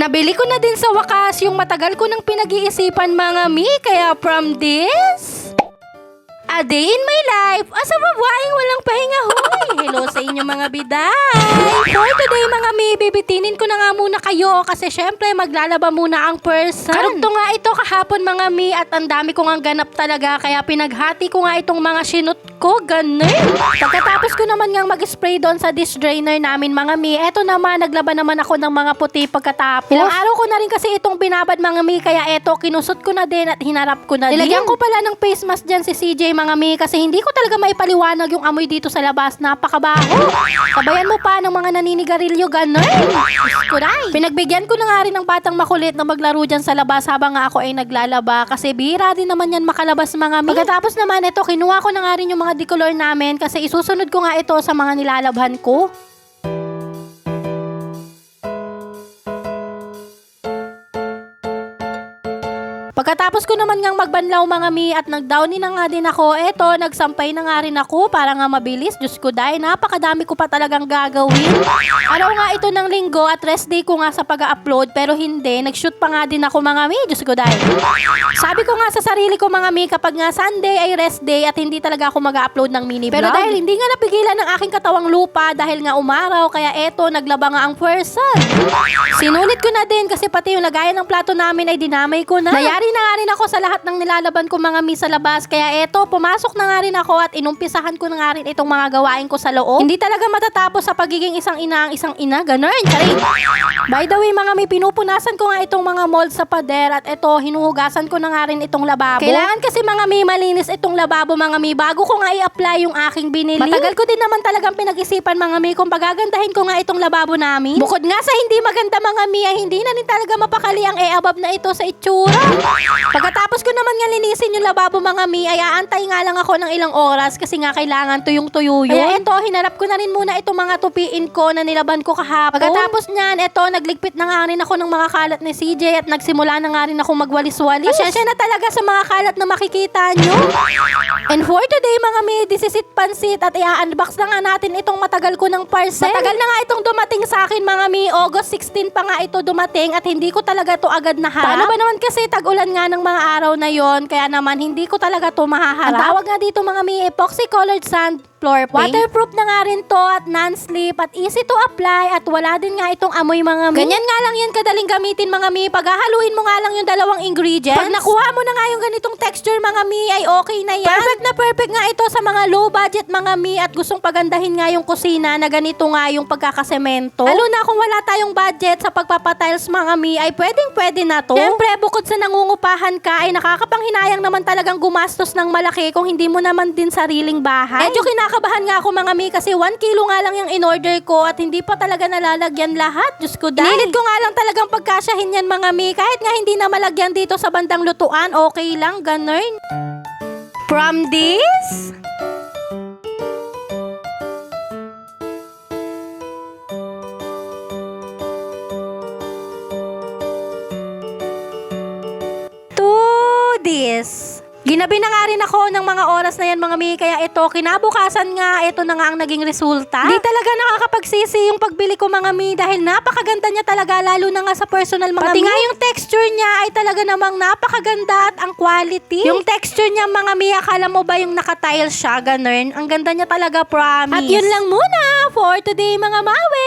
Nabili ko na din sa wakas yung matagal ko nang pinag-iisipan mga mi, kaya from this... A day in my life, as a babaeng walang pahinga hoy. Hello sa inyo mga biday. For today mga mi, bibitinin ko na nga muna kayo kasi syempre maglalaba muna ang person. Karugto nga ito kahapon mga mi at ang dami ko nga ganap talaga kaya pinaghati ko nga itong mga sinut ko, ganun. Pagkatapos ko naman nga mag-spray doon sa dish drainer namin mga mi, eto naman, naglaba naman ako ng mga puti pagkatapos. Ilang araw ko na rin kasi itong binabad mga mi, kaya eto, kinusot ko na din at hinarap ko na din. Nilagyan ko pala ng face mask dyan si CJ mga mi, kasi hindi ko talaga maipaliwanag yung amoy dito sa labas, napakabaho. Sabayan mo pa ng mga naninigarilyo, ganun. Day. Pinagbigyan ko na nga rin ng batang makulit na maglaro dyan sa labas habang ako ay naglalaba, kasi bihira din naman yan makalabas mga mi. Pagkatapos naman ito, kinuha ko na nga rin yung mga decolor namin kasi isusunod ko nga ito sa mga nilalabhan ko. Pagkatapos ko naman ngang magbanlaw mga mi at nagdowny na nga din ako, eto, nagsampay na nga rin ako para nga mabilis. Diyos ko dahil napakadami ko pa talagang gagawin. Araw nga ito ng linggo at rest day ko nga sa pag-upload pero hindi, nag-shoot pa nga din ako mga mi. Diyos ko dahil. Sabi ko nga sa sarili ko mga mi, kapag nga Sunday ay rest day at hindi talaga ako mag-upload ng mini vlog. Pero dahil hindi nga napigilan ng aking katawang lupa dahil nga umaraw, kaya eto, naglaba nga ang person. Sinulit ko na din kasi pati yung lagayan ng plato namin ay dinamay ko na. Nayari na nga rin ako sa lahat ng nilalaban ko mga mi sa labas. Kaya eto, pumasok na nga rin ako at inumpisahan ko na nga rin itong mga gawain ko sa loob. Hindi talaga matatapos sa pagiging isang ina ang isang ina. Ganun, charing. By the way mga mi, pinupunasan ko nga itong mga mold sa pader at eto, hinuhugasan ko na nga rin itong lababo. Kailangan kasi mga mi, malinis itong lababo mga mi bago ko nga i-apply yung aking binili. Matagal ko din naman talagang pinag-isipan mga mi kung pagagandahin ko nga itong lababo namin. Bukod nga sa hindi maganda mga mi, ay hindi na rin talaga mapakali ang e-abab na ito sa itsura. Pagkatapos ko naman nga linisin yung lababo mga mi, ay aantay nga lang ako ng ilang oras kasi nga kailangan tuyong-tuyo yun. Kaya eto, hinarap ko na rin muna itong mga tupiin ko na nilaban ko kahapon. Pagkatapos niyan, eto, nagligpit na nga rin ako ng mga kalat ni CJ at nagsimula na nga rin ako magwalis-walis. Pasensya na talaga sa mga kalat na makikita nyo. And for today mga mi, this is it pansit at i-unbox na nga natin itong matagal ko ng parcel. Matagal na nga itong dumating sa akin mga mi, August 16 pa nga ito dumating at hindi ko talaga to agad naharap. Paano ba naman kasi tag-ulan nga ng mga araw na yon kaya naman hindi ko talaga to mahaharap. Ang tawag nga dito mga mi, epoxy colored sand floor paint. Waterproof na nga rin to at non-slip at easy to apply at wala din nga itong amoy mga mi. Ganyan nga lang yan kadaling gamitin mga mi. Paghahaluin mo nga lang yung dalawang ingredients. Pag nakuha mo na nga yung ganitong texture mga mi ay okay na yan. Perfect na perfect nga ito sa mga low budget mga mi at gustong pagandahin nga yung kusina na ganito nga yung pagkakasemento. Lalo na kung wala tayong budget sa pagpapatiles mga mi ay pwedeng pwede na to. Siyempre bukod sa nangungupahan ka ay nakakapanghinayang naman talagang gumastos ng malaki kung hindi mo naman din sariling bahay. Medyo kinakabahan nga ako mga mi kasi 1 kilo nga lang yung in-order ko at hindi pa talaga nalalagyan lahat. Diyos ko dahil. Pinilit ko nga lang talagang pagkasyahin yan mga mi kahit nga hindi na malagyan dito sa bandang lutuan okay lang ganun. From this? Ginabi na nga rin ako ng mga oras na yan mga mi, kaya ito, kinabukasan nga, ito na nga ang naging resulta. Di talaga nakakapagsisi yung pagbili ko mga mi dahil napakaganda niya talaga, lalo na nga sa personal mga Pati mi. nga yung texture niya ay talaga namang napakaganda at ang quality. Yung texture niya mga mi, akala mo ba yung nakatile siya, ganun? Ang ganda niya talaga, promise. At yun lang muna for today mga mawe.